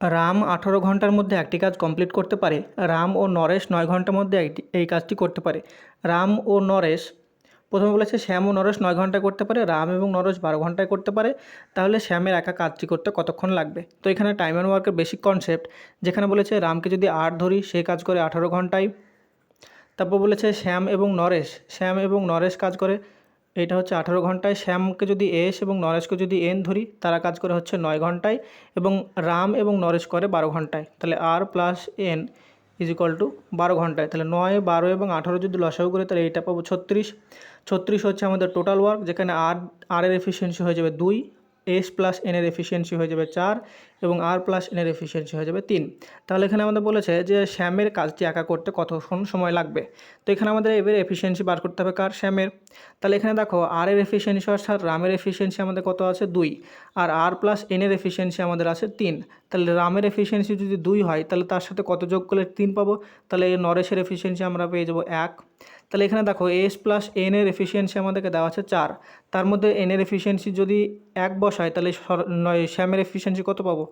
রাম আঠারো ঘণ্টার মধ্যে একটি কাজ কমপ্লিট করতে পারে। রাম ও নরেশ নয় ঘণ্টার মধ্যে একটি, এই কাজটি করতে পারে। রাম ও নরেশ, প্রথমে বলেছে শ্যাম ও নরেশ নয় ঘন্টায় করতে পারে, রাম এবং নরেশ বারো ঘন্টায় করতে পারে। তাহলে শ্যামের একা কাজটি করতে কতক্ষণ লাগবে? তো এখানে টাইম অ্যান্ড ওয়ার্কের বেসিক কনসেপ্ট যেখানে বলেছে রামকে যদি আট ধরি, সে কাজ করে আঠারো ঘন্টায়। তারপর বলেছে শ্যাম এবং নরেশ, শ্যাম এবং নরেশ কাজ করে এটা হচ্ছে আঠারো ঘন্টায় শ্যামকে যদি এস এবং নরেশকে যদি এন ধরি, তারা কাজ করে হচ্ছে নয় ঘন্টায় এবং রাম এবং নরেশ করে বারো ঘন্টায়। তাহলে R plus N is equal to বারো ঘন্টায়। তাহলে নয়, বারো এবং আঠারো যদি লসাও করে, তাহলে এটা পাবো ছত্রিশ। ছত্রিশ হচ্ছে আমাদের টোটাল ওয়ার্ক যেখানে আর আর এর এফিসিয়েন্সি হয়ে যাবে দুই এস প্লাস এন এর এফিসিয়েন্সি হয়ে যাবে চার এবং আর প্লাস এন এর এফিসিয়েন্সি হয়ে যাবে তিন। তাহলে এখানে আমাদের বলেছে যে শ্যামের কাজটি একা করতে কতক্ষণ সময় লাগবে? তো এখানে আমাদের এবার এফিসিয়েন্সি বার করতে হবে কার? শ্যামের তাহলে এখানে দেখো আর এর এফিসিয়েন্সি অর্থাৎ রামের এফিসিয়েন্সি আমাদের কত আছে? দুই। আর আর প্লাস এন এর এফিসিয়েন্সি আমাদের আছে তিন। তাহলে রামের এফিসিয়েন্সি যদি দুই হয়, তাহলে তার সাথে কত যোগ করলে তিন পাবো? তাহলে নরেশের এফিসিয়েন্সি আমরা পেয়ে যাব এক। তাহলে এখানে দেখো এস প্লাস এন এর এফিসিয়েন্সি আমাদেরকে দেওয়া আছে চার। তার মধ্যে এন এর এফিসিয়েন্সি যদি এক বসায় তাহলে নয় শ্যামের এফিসিয়েন্সি কত পাবো?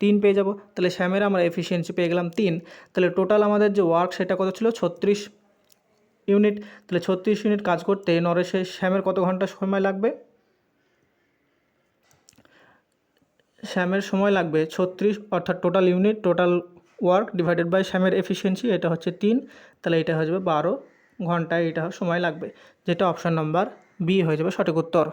তিন পেয়ে যাব। তাহলে শ্যামের আমরা এফিসিয়েন্সি পেয়ে গেলাম তিন। তাহলে টোটাল আমাদের যে ওয়ার্ক সেটা কত ছিল? ছত্রিশ ইউনিট তাহলে ছত্রিশ ইউনিট কাজ করতে নরেশের শ্যামের কত ঘণ্টা সময় লাগবে? শ্যামের সময় লাগবে ছত্রিশ, অর্থাৎ total unit total work divided by শ্যামের এফিসিয়েন্সি এটা হচ্ছে তিন। তাহলে এটা হয়ে যাবে বারো। ঘন্টায় এটা সময় লাগবে। যেটা অপশান নাম্বার বি হয়ে যাবে সঠিক উত্তর।